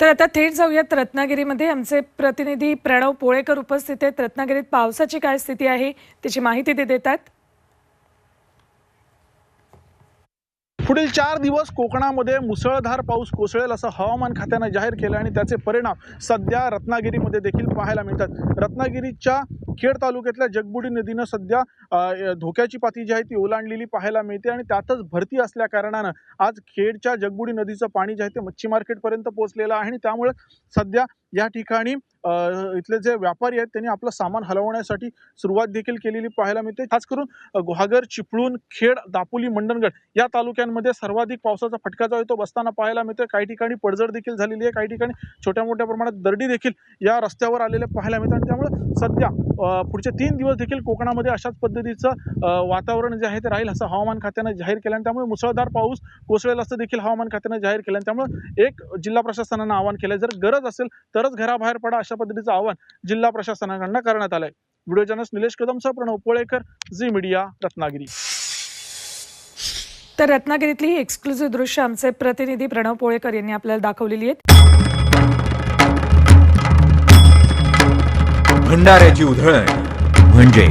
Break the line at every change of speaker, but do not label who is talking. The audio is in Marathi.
तर आता थेट जाऊयात. रत्नागिरीमध्ये आमचे प्रतिनिधी प्रणव पोळेकर उपस्थित आहेत. रत्नागिरीत पावसाची काय स्थिती आहे त्याची माहिती ते देतात.
पुढील चार दिवस कोकणामध्ये मुसळधार पाऊस कोसळेल असं हवामान खात्यानं जाहीर केलं आणि त्याचे परिणाम सध्या रत्नागिरीमध्ये देखील पाहायला मिळतात. रत्नागिरीच्या खेड तालुक्यातल्या जगबुडी नदीनं सध्या धोक्याची पाती जी आहे ती ओलांडलेली पाहायला मिळते आणि त्यातच भरती असल्या कारणानं आज खेडच्या जगबुडी नदीचं पाणी जे आहे ते मच्छी मार्केटपर्यंत पोहोचलेलं आहे आणि त्यामुळे सध्या या ठिकाणी इथले जे व्यापारी आहेत त्यांनी आपलं सामान हलवण्यासाठी सुरुवात देखील केलेली पाहायला मिळते. खास करून गुहागर चिपळूण खेड दापोली मंडणगड या तालुक्यांमध्ये सर्वाधिक पावसाचा फटका जो आहे तो बसताना पाहायला मिळतोय. काही ठिकाणी पडझड देखील झालेली आहे. काही ठिकाणी छोट्या मोठ्या प्रमाणात दर्डी देखील या रस्त्यावर आलेल्या पाहायला मिळतात. आणि त्यामुळे सध्या पुढचे तीन दिवस देखील कोकणामध्ये अशाच पद्धतीचं वातावरण जे आहे ते राहील असं हवामान खात्यानं जाहीर केलं. आणि त्यामुळे मुसळधार पाऊस कोसळेल असं देखील हवामान खात्यानं जाहीर केलं. आणि त्यामुळे एक जिल्हा प्रशासनानं आवाहन केलं जर गरज असेल तर तरच घराबाहेर पडा अशा पद्धतीचं आवाहन जिल्हा प्रशासनाकडनं करण्यात आलंय. व्हिडिओ जर्नलिस्ट निलेश कदमसह प्रणव पोळेकर झी मीडिया रत्नागिरी.
तर रत्नागिरीतली ही एक्सक्लुझिव्ह दृश्य आमचे प्रतिनिधी प्रणव पोळेकर यांनी आपल्याला दाखवलेली आहेत.
भंडाऱ्याची उधळण. म्हणजे?